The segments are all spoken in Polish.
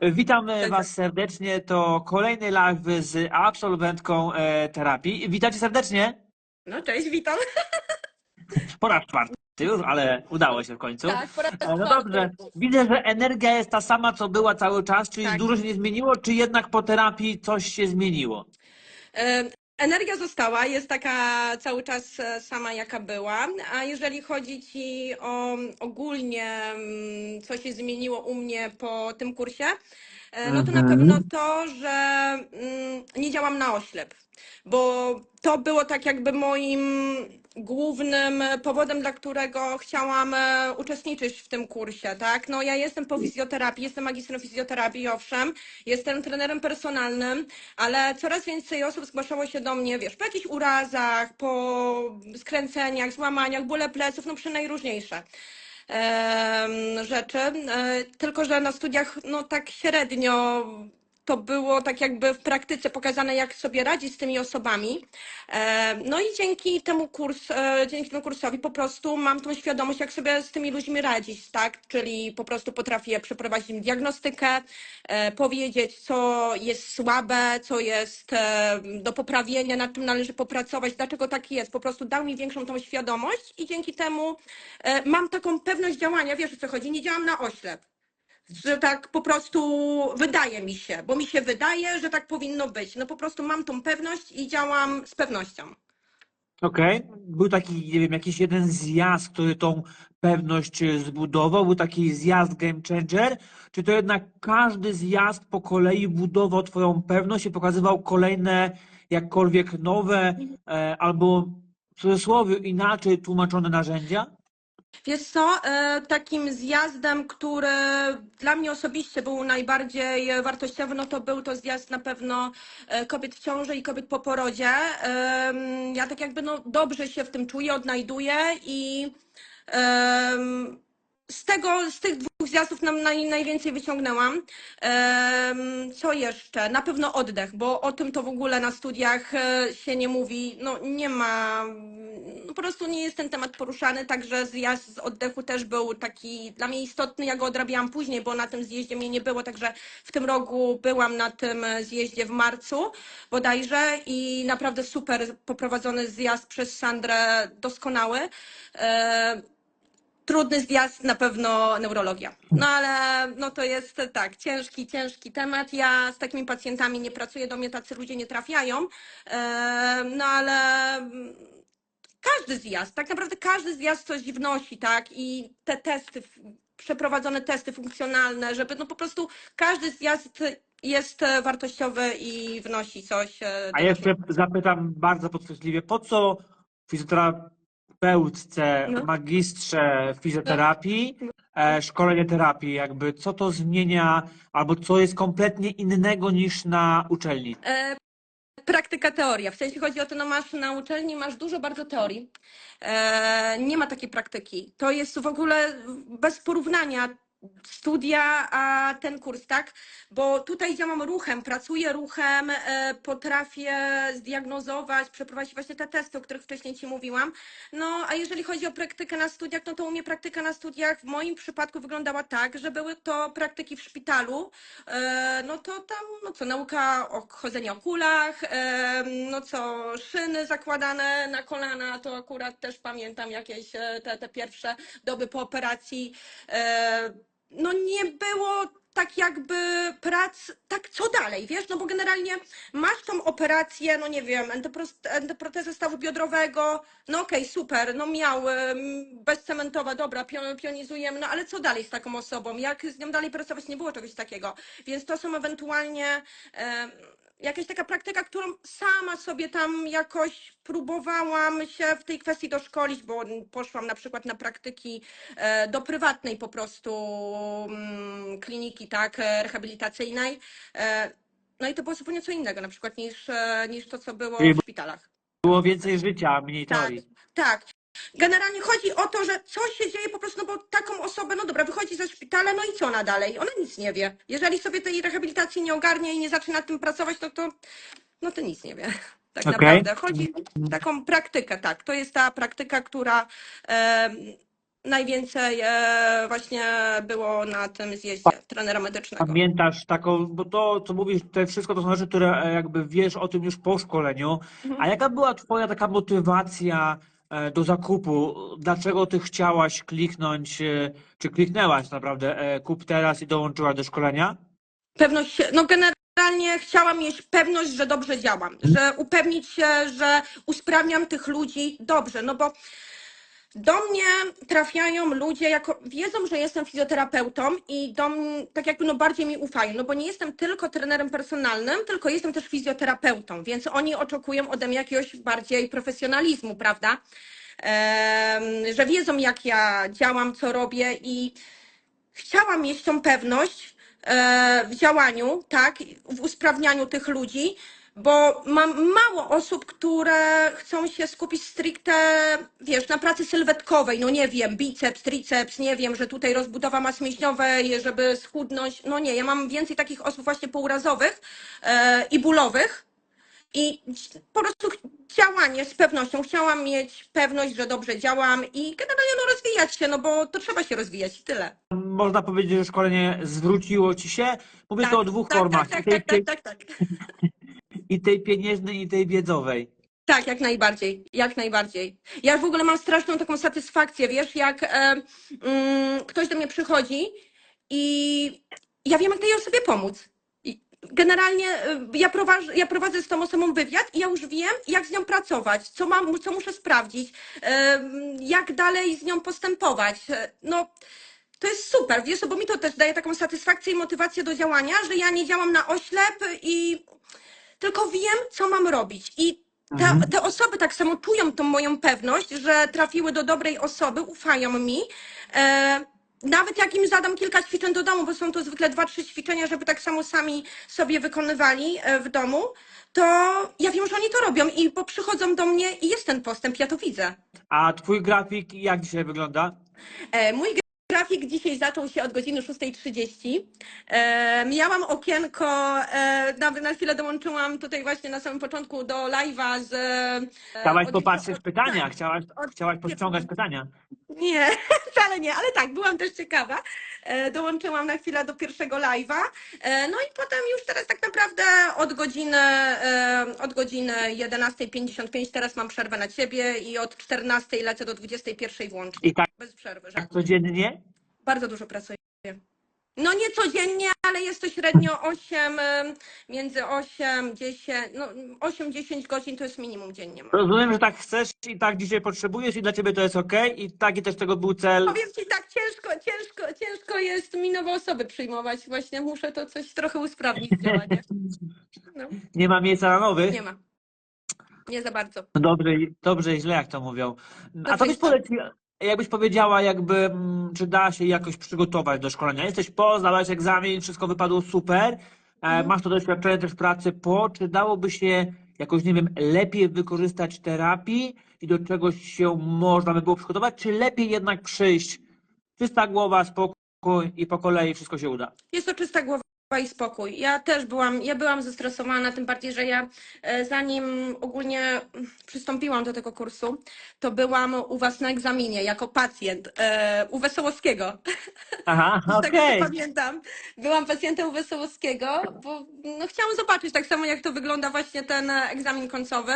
Witamy Tak, Was serdecznie. To kolejny live z absolwentką e, terapii. Witajcie serdecznie. No cześć, witam. Po raz czwarty już, ale udało się w końcu. Tak, po raz E, No dobrze. Widzę, że energia jest ta sama, co była cały czas, czyli Tak. dużo się nie zmieniło, czy jednak po terapii coś się zmieniło? Energia została, jest taka cały czas e, sama, jaka była. A jeżeli chodzi Ci o ogólnie, mm, co się zmieniło u mnie po tym kursie, e, no to na Mhm. pewno to, że mm, nie działam na oślep, bo to było tak jakby moim głównym powodem, dla którego chciałam e, uczestniczyć w tym kursie, tak? No ja jestem po fizjoterapii, jestem magistrem fizjoterapii, owszem, jestem trenerem personalnym, ale coraz więcej osób zgłaszało się do mnie, wiesz, po jakichś urazach, po skręceniach, złamaniach, bóle pleców, no przynajróżniejsze em, rzeczy. E, Tylko, że na studiach, no tak średnio to było tak jakby w praktyce pokazane, jak sobie radzić z tymi osobami. E, No i dzięki temu kurs, e, dzięki temu kursowi po prostu mam tą świadomość, jak sobie z tymi ludźmi radzić, tak? Czyli po prostu potrafię przeprowadzić im diagnostykę, e, powiedzieć, co jest słabe, co jest do poprawienia, nad czym należy popracować, dlaczego tak jest. Po prostu dał mi większą tą świadomość i dzięki temu mam taką pewność działania, wiesz o co chodzi, nie działam na oślep. Że tak po prostu wydaje mi się, bo mi się wydaje, że tak powinno być. No po prostu mam tą pewność i działam z pewnością. Okej. Był taki, nie wiem, jakiś jeden zjazd, który tą pewność e, zbudował, był taki zjazd game changer, czy to jednak każdy zjazd po kolei budował twoją pewność i pokazywał kolejne, jakkolwiek nowe, e, albo w cudzysłowie inaczej tłumaczone narzędzia? Wiesz co, e, takim zjazdem, który dla mnie osobiście był najbardziej wartościowy, no to był to zjazd na pewno e, kobiet w ciąży i kobiet po porodzie. Ja tak jakby no dobrze się w tym czuję, odnajduję i z tego, z tych dwóch zjazdów nam naj, najwięcej wyciągnęłam. Co jeszcze? Na pewno oddech, bo o tym to w ogóle na studiach e, się nie mówi. No nie ma, po prostu nie jest ten temat poruszany, także zjazd z oddechu też był taki dla mnie istotny. Ja go odrabiałam później, bo na tym zjeździe mnie nie było, także w tym roku byłam na tym zjeździe w marcu bodajże i naprawdę super poprowadzony zjazd przez Sandrę, doskonały. E, Trudny zjazd, na pewno neurologia. No ale no to jest tak, ciężki, ciężki temat. Ja z takimi pacjentami nie pracuję, do mnie tacy ludzie nie trafiają. E, No ale każdy zjazd, tak naprawdę każdy zjazd coś wnosi, tak? I te testy, przeprowadzone testy funkcjonalne, żeby no po prostu każdy zjazd jest e, wartościowy i wnosi coś. e, A jeszcze zapytam bardzo podchwytliwie, po co fizjoterapeutce, No. magistrze fizjoterapii, e, szkolenie terapii, jakby co to zmienia, albo co jest kompletnie innego niż na uczelni? E, Praktyka, teoria. W sensie chodzi o to, no masz na uczelni, masz dużo bardzo teorii. E, nie ma takiej praktyki. To jest w ogóle bez porównania studia, a ten kurs, tak? Bo tutaj działam ruchem, pracuję ruchem, e, potrafię zdiagnozować, przeprowadzić właśnie te testy, o których wcześniej Ci mówiłam. No, a jeżeli chodzi o praktykę na studiach, no to u mnie praktyka na studiach w moim przypadku wyglądała tak, że były to praktyki w szpitalu, E, no to tam, no co, nauka o chodzeniu o kulach, e, no co, szyny zakładane na kolana, to akurat też pamiętam jakieś te, te pierwsze doby po operacji. No nie było tak jakby prac, tak co dalej, wiesz, no bo generalnie masz tą operację, no nie wiem, endoprotezę stawu biodrowego, no okej, super, no miał, em, bezcementowa, dobra, pio- pionizujemy, no ale co dalej z taką osobą, jak z nią dalej pracować, nie było czegoś takiego, więc to są ewentualnie jakaś taka praktyka, którą sama sobie tam jakoś próbowałam się w tej kwestii doszkolić, bo poszłam na przykład na praktyki e, do prywatnej po prostu mm, kliniki, tak, e, rehabilitacyjnej. E, No i to było zupełnie co innego na przykład niż, niż to, co było w szpitalach. Było więcej życia, mniej Tak, teorii. tak. Generalnie chodzi o to, że coś się dzieje po prostu, no bo taką osobę, no dobra, wychodzi ze szpitala, no i co ona dalej? Ona nic nie wie. Jeżeli sobie tej rehabilitacji nie ogarnie i nie zacznie nad tym pracować, no to, no to nic nie wie. Tak Okej. naprawdę. Chodzi o taką praktykę, tak. To jest ta praktyka, która em, najwięcej e, właśnie było na tym zjeździe trenera medycznego. Pamiętasz taką, bo to, co mówisz, to wszystko to są rzeczy, które e, jakby wiesz o tym już po szkoleniu. Mhm. A jaka była twoja taka motywacja e, do zakupu? Dlaczego ty chciałaś kliknąć, e, czy kliknęłaś naprawdę e, kup teraz i dołączyłaś do szkolenia? Pewność, no generalnie chciałam mieć pewność, że dobrze działam, że upewnić się, że usprawniam tych ludzi dobrze, no bo do mnie trafiają ludzie, jako, wiedzą, że jestem fizjoterapeutą i do, tak jakby no bardziej mi ufają, no bo nie jestem tylko trenerem personalnym, tylko jestem też fizjoterapeutą, więc oni oczekują ode mnie jakiegoś bardziej profesjonalizmu, prawda? Em, że wiedzą, jak ja działam, co robię i chciałam mieć tą pewność e, w działaniu, tak, w usprawnianiu tych ludzi, bo mam mało osób, które chcą się skupić stricte, wiesz, na pracy sylwetkowej, no nie wiem, biceps, triceps, nie wiem, że tutaj rozbudowa masy mięśniowej, żeby schudnąć, no nie, ja mam więcej takich osób właśnie pourazowych e, i bólowych, i po prostu działanie z pewnością. Chciałam mieć pewność, że dobrze działam i generalnie no, rozwijać się, no bo to trzeba się rozwijać i tyle. Można powiedzieć, że szkolenie zwróciło ci się. Mówię tu o dwóch tak, formach, tak, i, tej, tak, tak, tak, tak. i tej pieniężnej, i tej wiedzowej. Tak, jak najbardziej, jak najbardziej. Ja w ogóle mam straszną taką satysfakcję, wiesz, jak e, mm, ktoś do mnie przychodzi i ja wiem, jak tej osobie pomóc. Generalnie e, ja prowadzę, ja prowadzę z tą osobą wywiad i ja już wiem, jak z nią pracować, co, mam, co muszę sprawdzić, e, jak dalej z nią postępować. E, No, to jest super, wiesz, bo mi to też daje taką satysfakcję i motywację do działania, że ja nie działam na oślep i tylko wiem, co mam robić. I te, Mhm. te osoby tak samo czują tą moją pewność, że trafiły do dobrej osoby, ufają mi. E, nawet jak im zadam kilka ćwiczeń do domu, bo są to zwykle dwa, trzy ćwiczenia, żeby tak samo sami sobie wykonywali e, w domu, to ja wiem, że oni to robią i bo przychodzą do mnie i jest ten postęp, ja to widzę. A twój grafik jak dzisiaj wygląda? E, Mój grafik dzisiaj zaczął się od godziny 6.30. E, Miałam okienko, e, na, na chwilę dołączyłam tutaj właśnie na samym początku do live'a z... e, Chciałaś od- popatrzeć od- pytania, tak. chciałaś, od- chciałaś pościągać pytania. Nie, wcale nie, ale tak, byłam też ciekawa. E, Dołączyłam na chwilę do pierwszego live'a. E, No i potem już teraz tak naprawdę od godziny, e, od godziny 11.55 teraz mam przerwę na ciebie i od 14.00 lecę do 21.00 włącznie. I tak, Bez przerwy. tak codziennie? Bardzo dużo pracuję. No nie codziennie, ale jest to średnio 8, em, między 8, 10, no 8-10 godzin to jest minimum dziennie. Rozumiem, że tak chcesz i tak dzisiaj potrzebujesz i dla ciebie to jest ok i taki też tego był cel. Powiem ci tak, ciężko, ciężko, ciężko jest mi nowe osoby przyjmować. Właśnie muszę to coś trochę usprawnić. No, Nie ma miejsca na nowych? nie ma. Nie za bardzo. Dobrze, i- dobrze i źle, jak to mówią. A Dobrze i byś źle. Jakbyś powiedziała, jakby, mm, czy da się jakoś przygotować do szkolenia? Jesteś po, zdałaś egzamin, wszystko wypadło super, e, Mhm. masz to doświadczenie też pracy po, czy dałoby się jakoś, nie wiem, lepiej wykorzystać terapii i do czegoś się można by było przygotować, czy lepiej jednak przyjść, czysta głowa, spokój i po kolei wszystko się uda? Jest to czysta głowa i spokój. Ja też byłam, ja byłam zestresowana, tym bardziej, że ja e, zanim ogólnie przystąpiłam do tego kursu, to byłam u Was na egzaminie jako pacjent e, u Wesołowskiego. Aha, okej. co pamiętam. Byłam pacjentem u Wesołowskiego, bo no, chciałam zobaczyć tak samo, jak to wygląda właśnie ten e, egzamin końcowy.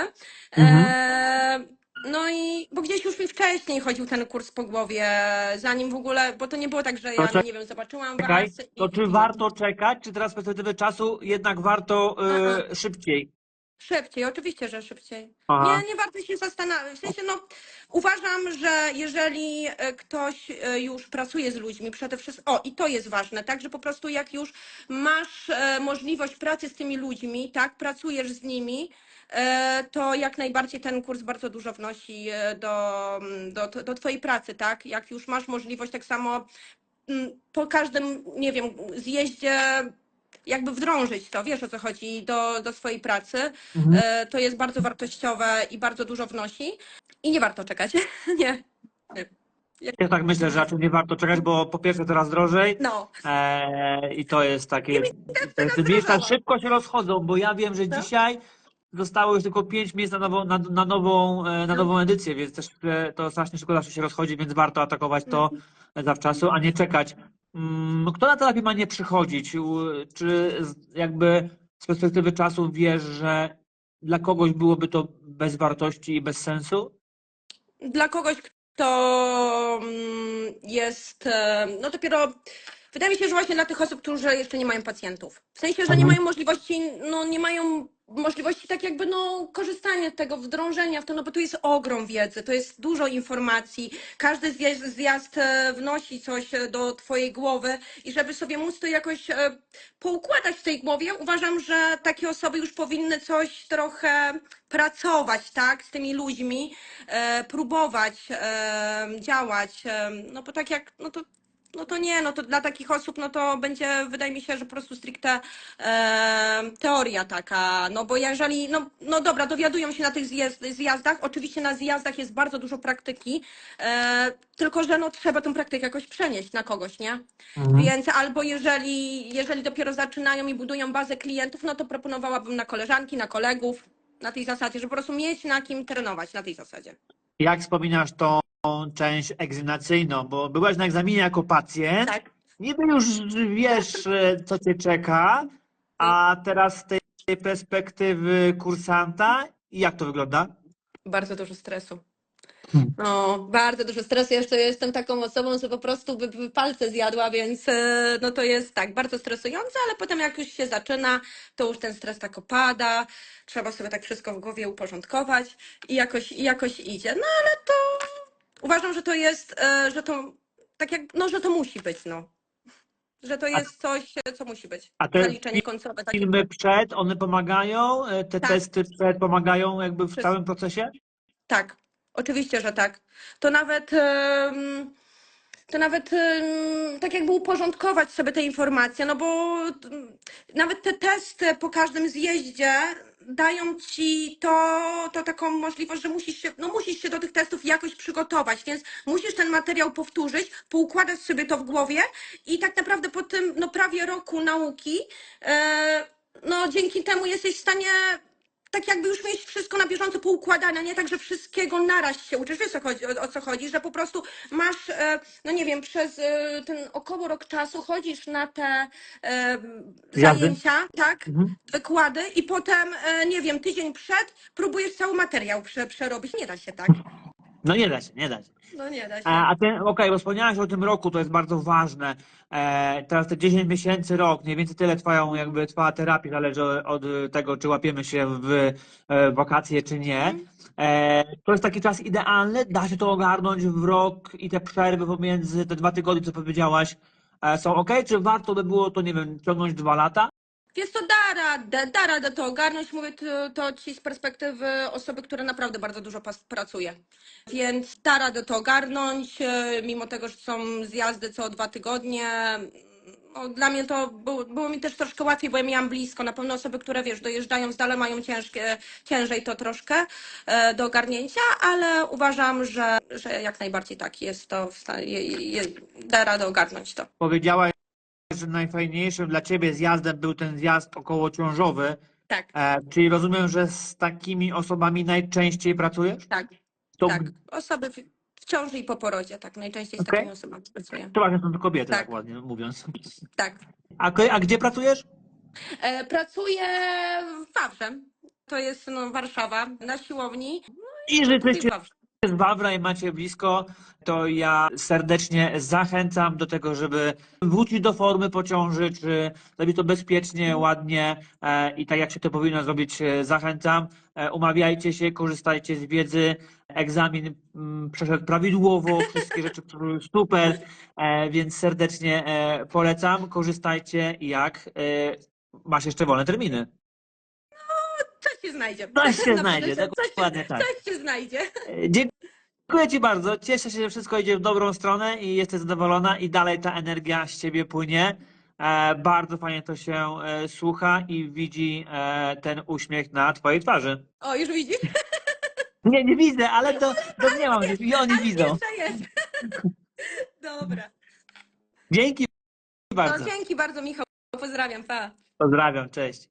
Mhm. E, no i, bo gdzieś już mi wcześniej chodził ten kurs po głowie, zanim w ogóle, bo to nie było tak, że ja, no, nie wiem, zobaczyłam Czekaj, was i... to czy warto czekać, czy teraz z perspektywy czasu jednak warto e, szybciej? Szybciej, oczywiście, że szybciej. Aha. Nie, nie warto się zastanawiać. W sensie, no, uważam, że jeżeli e, ktoś e, już pracuje z ludźmi, przede wszystkim, o, i to jest ważne, tak, że po prostu jak już masz e, możliwość pracy z tymi ludźmi, tak, pracujesz z nimi, e, to jak najbardziej ten kurs bardzo dużo wnosi e, do, do, do twojej pracy, tak, jak już masz możliwość tak samo mm, po każdym, nie wiem, zjeździe jakby wdrążyć to, wiesz o co chodzi, do, do swojej pracy. Mhm. E, To jest bardzo wartościowe i bardzo dużo wnosi. I nie warto czekać. nie. Ja tak myślę, że raczej nie warto czekać, bo po pierwsze coraz drożej No. e, i to jest takie, te, miejsca szybko się rozchodzą, bo ja wiem, że No. dzisiaj zostało już tylko pięć miejsc na nową, na, na nową, e, na nową edycję, więc też e, to strasznie szybko zawsze się rozchodzi, więc warto atakować to zawczasu, a nie czekać. Mm, Kto na terapię ma nie przychodzić? Czy jakby z perspektywy czasu wiesz, że dla kogoś byłoby to bez wartości i bez sensu? Dla kogoś, kto mm, jest, e, no dopiero, wydaje mi się, że właśnie dla tych osób, którzy jeszcze nie mają pacjentów. W sensie, że nie Mhm. mają możliwości, no nie mają możliwości tak jakby no korzystania z tego, wdrążenia w to, no bo tu jest ogrom wiedzy, to jest dużo informacji, każdy zjazd, zjazd e, wnosi coś e, do twojej głowy i żeby sobie móc to jakoś e, poukładać w tej głowie, uważam, że takie osoby już powinny coś trochę pracować, tak, z tymi ludźmi, próbować działać, no bo tak jak, no to no to nie, no to dla takich osób, no to będzie, wydaje mi się, że po prostu stricte e, teoria taka, no bo jeżeli, no, no dobra, dowiadują się na tych zjazd, zjazdach, oczywiście na zjazdach jest bardzo dużo praktyki, e, tylko że no trzeba tą praktykę jakoś przenieść na kogoś, nie? Więc albo jeżeli, jeżeli dopiero zaczynają i budują bazę klientów, no to proponowałabym na koleżanki, na kolegów, na tej zasadzie, żeby po prostu mieć na kim trenować na tej zasadzie. Jak wspominasz tą część egzaminacyjną, bo byłaś na egzaminie jako pacjent, Tak. niby już wiesz, e, co cię czeka, a teraz z tej perspektywy kursanta, jak to wygląda? Bardzo dużo stresu. Hmm. No, bardzo dużo stresu. Jeszcze jestem taką osobą, że po prostu by, by palce zjadła, więc e, no to jest tak, bardzo stresujące, ale potem jak już się zaczyna, to już ten stres tak opada. Trzeba sobie tak wszystko w głowie uporządkować i jakoś, i jakoś idzie. No ale to uważam, że to jest, e, że to tak jak, no, że to musi być, no. Że to jest coś, co musi być. A te Zaliczenie końcowe takie. Filmy przed, one pomagają? E, Te Tak. testy przed pomagają jakby w Wszystko. całym procesie? Tak, oczywiście, że tak. To nawet, to nawet tak jakby uporządkować sobie te informacje, no bo nawet te testy po każdym zjeździe dają ci to, to taką możliwość, że musisz się, no musisz się do tych testów jakoś przygotować, więc musisz ten materiał powtórzyć, poukładać sobie to w głowie i tak naprawdę po tym no prawie roku nauki, e, no dzięki temu jesteś w stanie tak jakby już mieć wszystko na bieżąco poukładane, nie tak, że wszystkiego naraz się uczysz. Wiesz o, chodzi, o, o co chodzi, że po prostu masz, e, no nie wiem, przez e, ten około rok czasu chodzisz na te e, Zjazdy. zajęcia, tak, Mhm. wykłady i potem, e, nie wiem, tydzień przed próbujesz cały materiał prze, przerobić. Nie da się tak. No nie da się, nie da się. No nie da się. A, a ten, okej, bo wspomniałeś o tym roku, to jest bardzo ważne. E, teraz te 10 miesięcy, rok, mniej więcej tyle trwają, jakby trwała terapia, zależy od tego, czy łapiemy się w e, wakacje, czy nie. E, to jest taki czas idealny, da się to ogarnąć w rok i te przerwy pomiędzy te dwa tygodnie, co powiedziałaś, e, są ok? Czy warto by było to, nie wiem, ciągnąć dwa lata? Wiesz co, da radę, da radę to ogarnąć. Mówię to, to ci z perspektywy osoby, która naprawdę bardzo dużo pracuje. Więc da radę to ogarnąć, e, mimo tego, że są zjazdy co dwa tygodnie. No, dla mnie to było, było mi też troszkę łatwiej, bo ja miałam blisko. Na pewno osoby, które wiesz, dojeżdżają z dala, mają ciężkie, ciężej to troszkę e, do ogarnięcia, ale uważam, że, że jak najbardziej tak jest to w stanie, je, je, da radę ogarnąć to. Powiedziałaś, że najfajniejszym dla ciebie zjazdem był ten zjazd okołociążowy, Tak, e, czyli rozumiem, że z takimi osobami najczęściej pracujesz? tak. To Tak, osoby w, w ciąży i po porodzie, tak, najczęściej z Okej. takimi osobami pracuję. Przeważnie są to kobiety, tak, Tak. ładnie mówiąc. Tak. A, a gdzie pracujesz? E, pracuję w Wawrze, to jest no, Warszawa, na siłowni. I że I jesteście w Wawra i macie blisko, to ja serdecznie zachęcam do tego, żeby wrócić do formy po ciąży, czy zrobić to bezpiecznie, ładnie e, i tak jak się to powinno zrobić, e, zachęcam. E, umawiajcie się, korzystajcie z wiedzy. Egzamin mm, przeszedł prawidłowo, wszystkie rzeczy były super, więc serdecznie polecam. Korzystajcie jak masz jeszcze wolne terminy. Coś się znajdzie. Coś się Na znajdzie, pewno coś, dokładnie tak. coś się znajdzie. E, Dziękuję Ci bardzo. Cieszę się, że wszystko idzie w dobrą stronę i jesteś zadowolona i dalej ta energia z Ciebie płynie. E, bardzo fajnie to się e, słucha i widzi ten uśmiech na Twojej twarzy. O, już widzisz? Nie, nie widzę, ale to, to nie mam. I oni widzą. Jest. Dobra. Dzięki No, bardzo. dzięki bardzo, Michał. Pozdrawiam, pa. Pozdrawiam, cześć.